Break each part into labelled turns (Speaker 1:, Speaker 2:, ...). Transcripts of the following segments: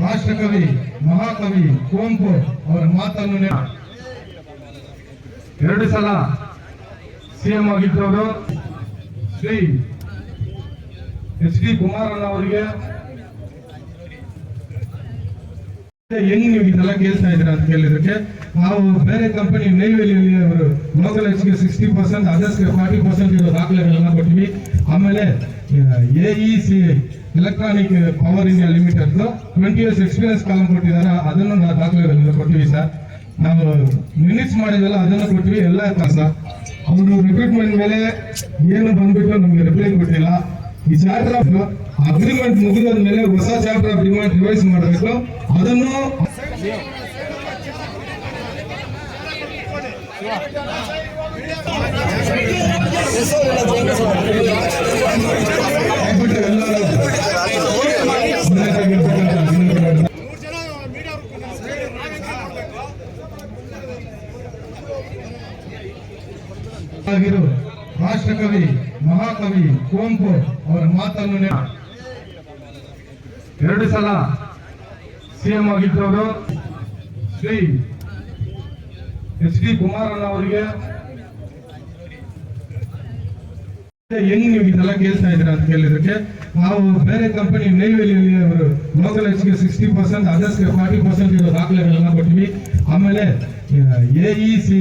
Speaker 1: ರಾಷ್ಟ್ರಕವಿ ಮಹಾಕವಿ ಕುವೆಂಪು ಅವರ ಮಾತನ್ನು ಎರಡು ಸಲ ಸಿಎಂ ಆಗಿದ್ದವರು ಶ್ರೀ ಎಚ್ ಡಿ ಕುಮಾರಣ್ಣ ಅವರಿಗೆ. ಹೆಂಗ್ ನೀವು ಇದೆಲ್ಲ ಕೇಳ್ತಾ ಇದ್ರ ಅಂತ ಕೇಳಿದಕ್ಕೆ ನಾವು ಬೇರೆ ಕಂಪನಿ ನೈವೇಲಿಯಲ್ಲಿ ಅವರು ಲೋಕಲ್ ಎಚ್ಗೆ ಸಿಕ್ಸ್ಟಿ ಪರ್ಸೆಂಟ್ ಅದರ್ಸ್ಗೆ ಫಾರ್ಟಿ ಪರ್ಸೆಂಟ್ ಇರೋ ದಾಖಲೆಗಳನ್ನ ಕೊಟ್ಟಿವಿ. ಆಮೇಲೆ A E C electronic power India limited twenty years experience column ಕೊಟ್ಟಿದ್ದಾರೆ. ಅದನ್ನು ನಾವು ದಾಖಲೆಗಳನ್ನ ಕೊಟ್ಟಿವಿ ಸರ್. ನಾವು ಮಿನಿಟ್ಸ್ ಮಾಡಿದ್ವಲ್ಲ ಅದನ್ನು ಕೊಟ್ಟಿವಿ ಎಲ್ಲ ಕೆಲಸ ಅವರು ರಿಕ್ರೂಟ್ಮೆಂಟ್ ಮೇಲೆ ಏನು ಬಂದ್ಬಿಟ್ಟು ನಮಗೆ ರಿಪ್ಲೈ ಕೊಟ್ಟಿಲ್ಲ. ಈ ಚಾರ್ಟರ್ ಆಫ್ ಅಗ್ರಿಮೆಂಟ್ ಮುಗಿದ ಮೇಲೆ ಹೊಸ ಚಾರ್ಟರ್ ಆಫ್ ಡಿಮಾಂಡ್ ರಿವೈಸ್ ಮಾಡಬೇಕು. ಅದನ್ನು ಎಲ್ಲರೂ ರಾಷ್ಟ್ರಕವಿ ಮಹಾಕವಿ ಕುವೆಂಪು ಅವರ ಮಾತನ್ನು ಎರಡು ಸಲ ಸಿಎಂ ಆಗಿದ್ದವರು ಶ್ರೀ ಎಚ್ ಡಿ ಕುಮಾರಣ್ಣ ಅವರಿಗೆ ಹೆಂಗ್ ನೀವು ಇದೆಲ್ಲ ಕೇಳ್ತಾ ಇದ್ದೀರಾ ಅಂತ ಕೇಳಿದಕ್ಕೆ ನಾವು ಬೇರೆ ಕಂಪನಿ ನೈವೇಲಿಯಲ್ಲಿ ಅವರು ಲೋಕಲ್ ಎಚ್ಗೆ ಸಿಕ್ಸ್ಟಿ ಪರ್ಸೆಂಟ್ ಅದರ್ಸ್ಗೆ ಫಾರ್ಟಿ ಪರ್ಸೆಂಟ್ ಇರೋ ದಾಖಲೆಗಳನ್ನ ಕೊಟ್ಟಿವಿ. ಆಮೇಲೆ A E C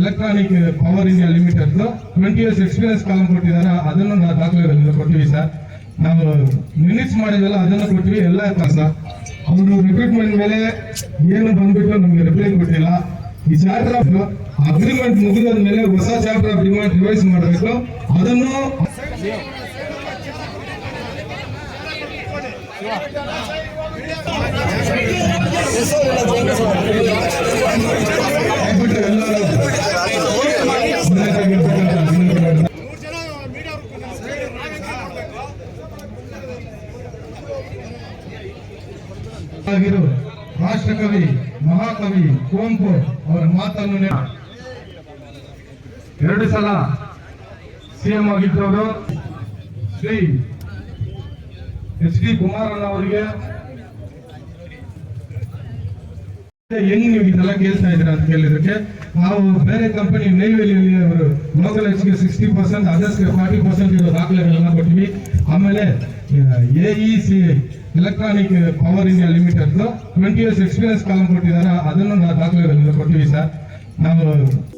Speaker 1: electronic power India limited twenty years experience column ಕೊಟ್ಟಿದ್ದಾರೆ. ಅದನ್ನು ನಾವು ದಾಖಲೆಗಳನ್ನ ಕೊಟ್ಟಿವಿ ಸರ್. ನಾವು ಮಿನಿಟ್ಸ್ ಮಾಡಿದ್ವಲ್ಲ ಅದನ್ನು ಕೊಟ್ಟಿವಿ, ಎಲ್ಲ ಸರ್? ಅವರು ರಿಕ್ರೂಟ್ಮೆಂಟ್ ಮೇಲೆ ಏನು ಬಂದ್ಬಿಟ್ಟು ನಮಗೆ ರಿಪ್ಲೈ ಕೊಟ್ಟಿಲ್ಲ. ಈ ಚಾರ್ಟರ್ ಆಫ್ ಅಗ್ರಿಮೆಂಟ್ ಮುಗಿದ ಮೇಲೆ ಹೊಸ ಚಾಪ್ಟರ್ ಆಫ್ ಡಿಮಾಂಡ್ ರಿವೈಸ್ ಮಾಡಬೇಕು. ಅದನ್ನು ರಾಷ್ಟ್ರಕವಿ, ಮಹಾಕವಿ, ಕುವೆಂಪು ಅವರ ಮಾತನ್ನು ಎರಡು ಸಲ ಸಿಎಂ ಆಗಿದ್ದವರು ಶ್ರೀ ಎಚ್ ಡಿ ಕುಮಾರಣ್ಣ ಅವರಿಗೆ. ಹೆಂಗ್ ನೀವು ಇದೆಲ್ಲ ಕೇಳ್ತಾ ಇದ್ರ ಅಂತ ಕೇಳಿದಕ್ಕೆ ನಾವು ಬೇರೆ ಕಂಪನಿ ನೈವೇಲಿಯಲ್ಲಿ ಅವರು ಲೋಕಲ್ ಎಚ್ಗೆ ಸಿಕ್ಸ್ಟಿ ಪರ್ಸೆಂಟ್ ಅದರ್ಸ್ಗೆ ಫಾರ್ಟಿ ಪರ್ಸೆಂಟ್ ಇರೋ ದಾಖಲೆಗಳನ್ನ ಕೊಟ್ಟಿವಿ. ಆಮೇಲೆ A E C electronic power India limited twenty years experience column ಕೊಟ್ಟಿದ್ದಾರೆ. ಅದನ್ನು ನಾವು ದಾಖಲೆಗಳನ್ನ ಕೊಟ್ಟಿವಿ ಸರ್. ನಾವು